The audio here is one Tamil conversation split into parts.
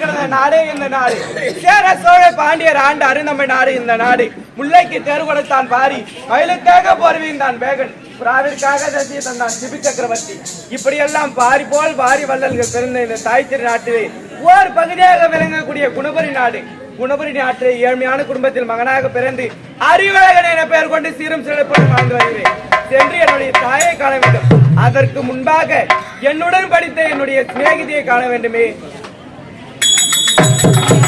புகழ் நாடே இந்த நாடு. சேர சோழ பாண்டியர் ஆண்டு நம்ம நாடு இந்த நாடு. முல்லைக்கு தேர்வு கொடுத்தான் பாரி. மயிலுக்காக போர்வீன் தான் வேகன். புறாவிற்காக தசிய தந்தான் சிபி சக்கரவர்த்தி. இப்படியெல்லாம் பாரி போல் பாரி வள்ளல்கள் பிறந்த இந்த தாய் திரு நாட்டிலே ஓர் பகுதியாக விளங்கக்கூடிய குணபுரி நாடு. குணபுரி நாட்டிலே ஏழ்மையான குடும்பத்தில் மகனாக பிறந்து அறிவழகன் என பெயர் கொண்டு சீரும் சிறப்புடன் வாழ்ந்து வருகிறேன். சென்று என்னுடைய தாயை காண வேண்டும். அதற்கு முன்பாக என்னுடன் படித்த என்னுடைய சிநேகிதியை காண வேண்டுமே. Thank you.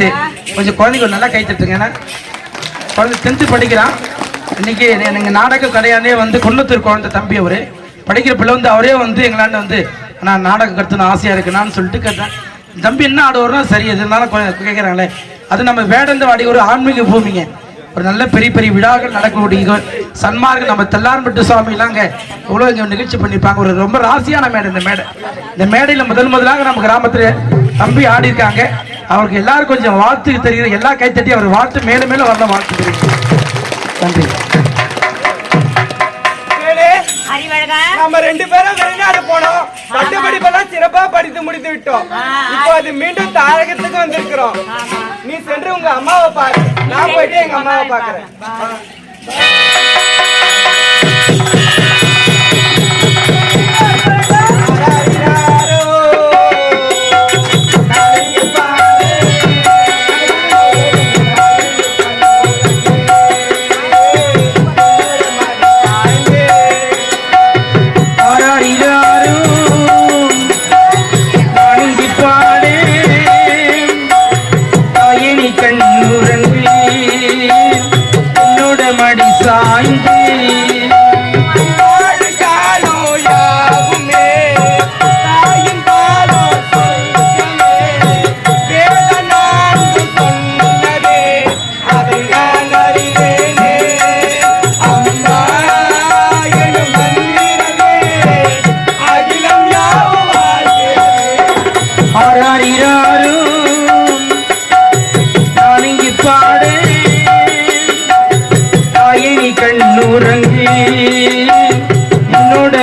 சரி கொஞ்சம் குழந்தைங்க நல்லா கை தட்டுங்க. ஏன்னா குழந்தை டென்த்து படிக்கிறான். இன்னைக்கு எங்கள் நாடக கடையானே வந்து குன்னத்தூர் குழந்தை தம்பி அவரு. படிக்கிற பிள்ளை வந்து அவரே வந்து எங்களாண்ட வந்து நான் நாடகம் கற்றுன்னு ஆசையாக இருக்குனான்னு சொல்லிட்டு கேட்டேன். தம்பி என்ன ஆடுவார்னா சரி இதனால கேட்குறாங்களே அது நம்ம வேடந்த ஒரு ஆன்மீக பூமிங்க. ஒரு நல்ல பெரிய பெரிய விழாக்கள் நடக்கக்கூடிய சன்மார்கள் நம்ம தெல்லார்பட்டு சுவாமிலாங்க. இவ்வளோ இங்கே நிகழ்ச்சி பண்ணியிருப்பாங்க. ஒரு ரொம்ப ராசியான மேடை இந்த மேடை. இந்த மேடையில் முதல் முதலாக நம்ம கிராமத்தில் தம்பி ஆடி இருக்காங்க. அவருக்கு எல்லாரும் கொஞ்சம் வாழ்த்து தெரிகிற எல்லா கைத்தட்டி அவர் வாழ்த்து மேலும் மேலும் வரல வாழ்த்து தெரியும் நன்றி. நம்ம ரெண்டு பேரும் வெளிநாடு போனோம். பட்டு படிப்பெல்லாம் சிறப்பா படித்து முடித்து விட்டோம். இப்போ அது மீண்டும் தாரகத்துக்கு வந்திருக்கிறோம். நீ சென்று உங்க அம்மாவை பாரு. நான் போயிட்டு எங்க அம்மாவை பாக்குறேன்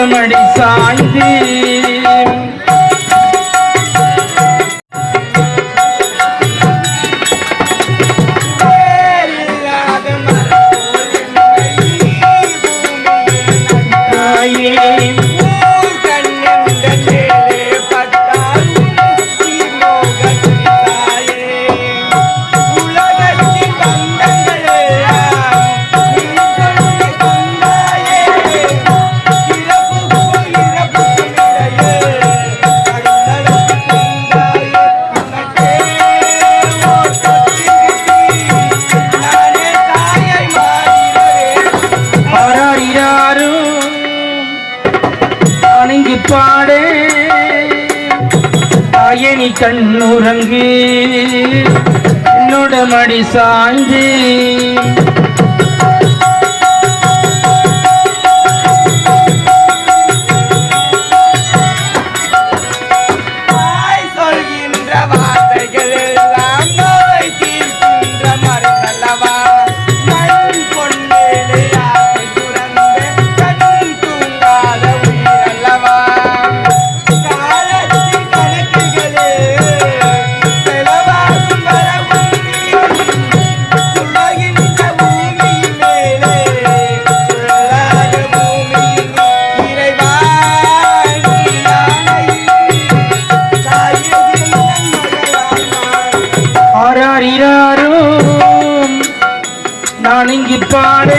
மடி சாய்ந்து கண்ணுறங்கி என்னோட மடி சாய்ந்து நான் இங்கி பாடு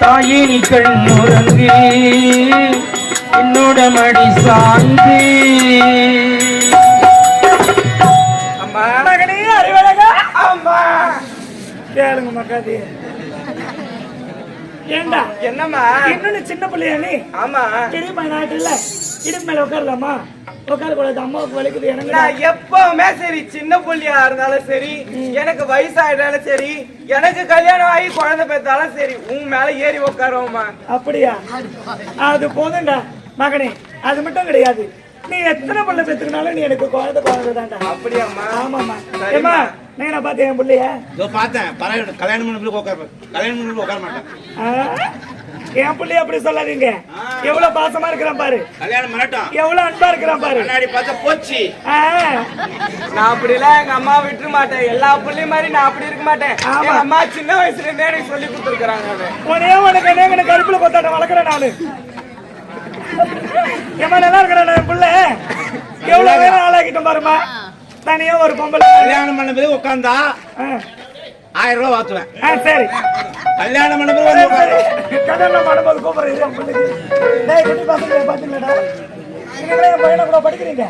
தாயினி கண்ணுறங்கு என்னோட மடி சாய்ந்து கேளுங்க மக்காதி ஏண்டா? என்னம்மா? இன்னொன்னு சின்ன பிள்ளையா நீ? ஆமா. பெரிய பையனாட்டு இல்ல இடுப்பு மேல உட்காரலாமா? உட்கார கூடாது அம்மாவுக்கு வலிக்குது. எனக்கு நான் எப்பவுமே சரி. சின்ன புள்ளியா இருந்தாலும் சரி எனக்கு வயசாயிட்டாலும் சரி எனக்கு கல்யாணம் ஆகி குழந்தை பெற்றாலும் சரி உன் மேல ஏறி உட்காருவோம்மா. அப்படியா? அது போதும்டா. மகனே அது மட்டும் கிடையாது. நீ எத்தனை பிள்ளை பெற்றுக்கினாலும் நீ எனக்கு குழந்தை குழந்தை தான்டா அப்படியாம்மா. ஆமாம்மா. நீங்க நான் பார்த்தேன் என் பிள்ளைய? இதோ பார்த்தேன். பரவாயில்ல. கல்யாணம் பண்ண பிள்ளை உட்கார கல்யாணம் பண்ண உட்கார மாட்டேன்? என் பிள்ளைய அப்படி சொல்லாதீங்க. எவ்வளவு பாசமா இருக்கிறான் பாரு. கல்யாணம் பண்ணட்டும். எவ்வளவு அன்பா இருக்கிறான் பாரு. பார்த்தா போச்சு. நான் அப்படிலாம் எங்க அம்மா விட்டுற மாட்டேன். எல்லா புள்ளையும் மாதிரி நான் அப்படி இருக்க மாட்டேன். ஆமா. எங்க அம்மா சின்ன வயசுல இருந்தே எனக்கு சொல்லி கொடுத்துருக்காங்க உனே உனக்கு என்ன எனக்கு கருப்புல கொத்தாட்டம் வளர்க்குறேன் நானு. ஏமா நல்லா இருக்கிறேன் என் பிள்ளை. எவ்வளவு பேரும் ஆளாக்கிட்டோம் பாருமா தனியா ஒரு பொம்பளை. கல்யாணம் பண்ண உட்காந்தா ஆ, ஆயிரம் ரூபாய் வாத்துவேன். ஆ, சரி. பிறகு வந்து உட்காரு. கல்யாணம் பண்ணும்போது கூப்பிடுறது என் பையனை கூட படிக்கிறீங்க.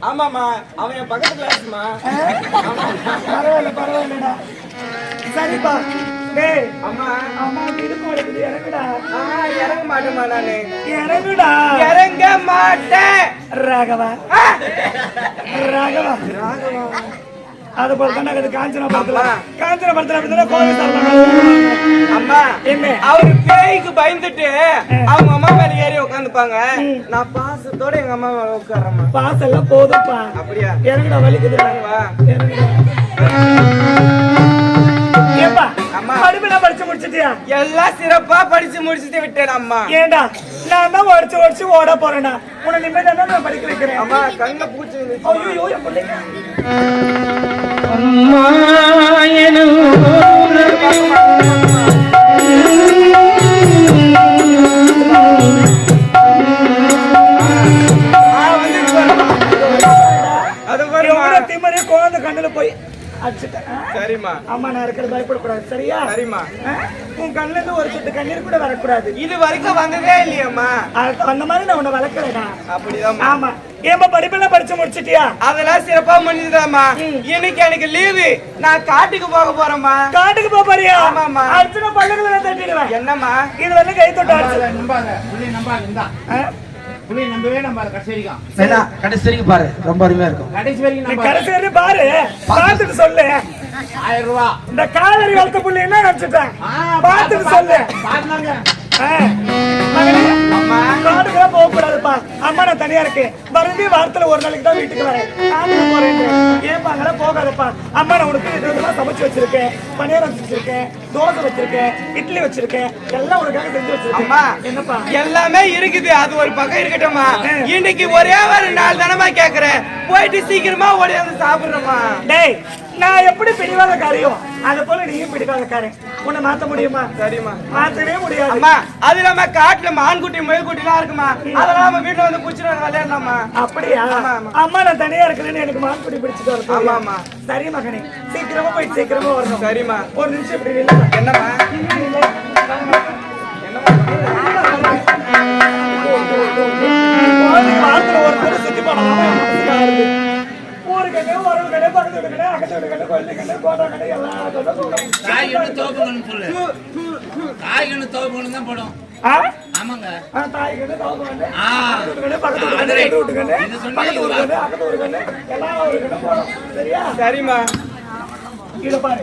ஆமாமா அவன் என் பக்கத்து கிளாஸ்மா பரவாயில்ல பரவாயில்லடா. சரிப்பா. டேய் அம்மா. அம்மா இடுப்பு வலிக்குது இறங்குடா. ஆ, இறங்க மாட்டேமா நானு. இறங்குடா. இறங்க மாட்டேன். ராகவா. ஆ! ராகவா. அது போல தானே அது காஞ்சனா படத்துல. காஞ்சனா படத்துல அப்படிதானே அம்மா என்ன? அவரு பேய்க்கு பயந்துட்டு அவங்க அம்மா மேல ஏறி உட்காந்துப்பாங்க நான் பாசத்தோட எங்க அம்மா மேல உட்காரம்மா பாசெல்லாம் போதும்ப்பா. அப்படியா? இறங்குடா வலிக்குதுடா. வா. இறங்குடா. ஏப்பா அம்மா. படிப்பெல்லாம் படிச்சு முடிச்சிட்டியா? எல்லாம் சிறப்பா படிச்சு முடிச்சுட்டு விட்டேன் அம்மா. ஏண்டா நான் தான் உடச்சு உடச்சு ஓட போறேன்டா. உன்னை நிம்மதியா நான் படிக்க வைக்கிறேன். அம்மா கண்ணுல பூச்சி இருந்துச்சு. ஐயோ என் பிள்ளைங்க. சரிம்மா. அம்மா நான் இருக்கிறது பயப்படக்கூடாது சரியா? சரிம்மா? உன் கண்ணுல இருந்து ஒரு சொட்டு கண்ணீர் கூட வரக்கூடாது. இது வரைக்கும் வந்ததே இல்லையம்மா. அது- அந்த மாதிரி நான் உன்னை வளர்க்கலடா. அப்படிதான் ஆமா. ஏமா படிப்பெல்லாம் படிச்சு முடிச்சிட்டியா? அதெல்லாம் சிறப்பா முடிஞ்சுதாம்மா இன்னைக்கு எனக்கு லீவு. நான் காட்டுக்கு போக போறேம்மா. காட்டுக்கு போக போறியா? ஆமாம்மா. அர்ஜுன பல்லக்குல தட்டிடுவேன். என்னம்மா? இது வந்து கை தொட்டு அடிச்சு. நம்பாத புள்ளி நம்பாத இந்தா? புள்ளி நம்பவே நம்பாத கடைசி வரைக்கும். வேணா கடைசி வரைக்கும் பாரு. ரொம்ப அருமையா இருக்கும். கடைசி வரைக்கும் கடைசி வரையும் பாரு. பார்த்துட்டு சொல்லு. ஆயிரம் ரூபா. இந்த காவேரி வளர்த்த புள்ளி என்ன நினைச்சிட்டேன்? பார்த்துட்டு சொல்லு. பாருங்க ஆ. மகனே, காட்டுக்கெல்லாம் போக கூடாதுப்பா அம்மா நான் தனியா இருக்கேன். மறுபடியும் வாரத்துல ஒரு நாளைக்கு தான் வீட்டுக்கு வரேன். காட்டுக்கு போறேன். ஏன்பா அங்கெல்லாம் போகாதப்பா. அம்மா நான் உனக்கு இது இதெல்லாம் சமைச்சு வச்சிருக்கேன். பணியாரம் வச்சிருக்கேன் தோசை வச்சிருக்கேன் இட்லி வச்சிருக்கேன் எல்லாம் உனக்காக செஞ்சு வச்சிருக்கேன். என்னப்பா? எல்லாமே இருக்குது. அது ஒரு பக்கம் இருக்கட்டும்மா. இன்னைக்கு ஒரே ஒரு நாள் தானமா கேக்குறேன். போயிட்டு சீக்கிரமா ஓடி வந்து சாப்பிடுறோமா டேய் நான் எப்படி பிடிவாத காரியம் அதை போல நீயும் பிடிவாத காரியம் உன்னை மாத்த முடியுமா? சரிம்மா. மாத்தவே முடியாது. அம்மா அது நம்ம காட்டுல மான்குட்டி முயல்குட்டி எல்லாம் இருக்குமா அதெல்லாம் நம்ம வீட்டுல வந்து புடிச்சிட்டு விளையாடலாமா? அப்படியா. அம்மா நான் தனியா இருக்கிறேன்னு எனக்கு மான்குடி பிடிச்சிட்டு வர ஆமா, ஆமா. சரி மகனே சீக்கிரமா போய் சீக்கிரமா வரணும். சரிம்மா. ஒரு நிமிஷம் இப்படி காய்கறி தோப்புங்கன்னு தான் போடும்? ஆமாங்க. ஆ, தாய் கண்ணு, தகப்பன் கண்ணு, ஆ அக்கத்து வீட்டு கண்ணு, பக்கத்து போடும். சரியா? சரிம்மா. இத பாரு.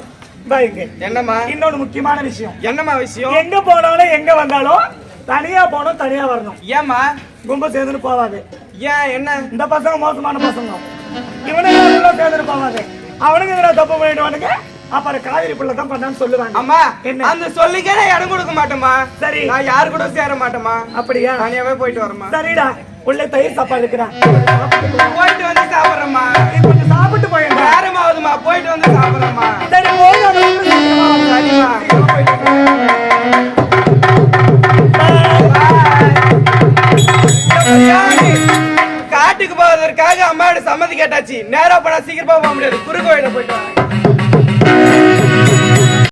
என்னம்மா? இன்னொரு முக்கியமான விஷயம். என்னம்மா விஷயம்? எங்க போனாலும் எங்க வந்தாலும் தனியா போனோம் தனியா வரணும். ஏம்மா? கும்ப சேர்ந்துட்டு போவாது. ஏன்? என்ன? இந்த பசங்க மோசமான பசங்க. எல்லாம் சேர்ந்துட்டு போவாது. அவனுங்க இதுல தப்பு பண்ணிடுவானுங்க? அப்புறம் காவிரி பிள்ளை தான் பண்ணான்னு சொல்லுவாங்க. அம்மா என்ன? அந்த சொல்லிக்கே இடம் கொடுக்க மாட்டேம்மா. சரி. நான் யாரு கூட சேர மாட்டேம்மா? அப்படியா? தனியாவே போயிட்டு வரேம்மா. சரிடா. உள்ள தயிர் சாப்பாடு இருக்கிறான் போயிட்டு வந்து சாப்பிடுறேம்மா. நீ கொஞ்சம் சாப்பிட்டு போயிடா நேரம் ஆகுதுமா போயிட்டு வந்து சரி. எப்படியாவது காட்டுக்கு போவதற்காக அம்மாவோட சம்மதி கேட்டாச்சு. நேரா போனா சீக்கிரமா போக முடியாது. குறுக்கு வழியில போயிட்டு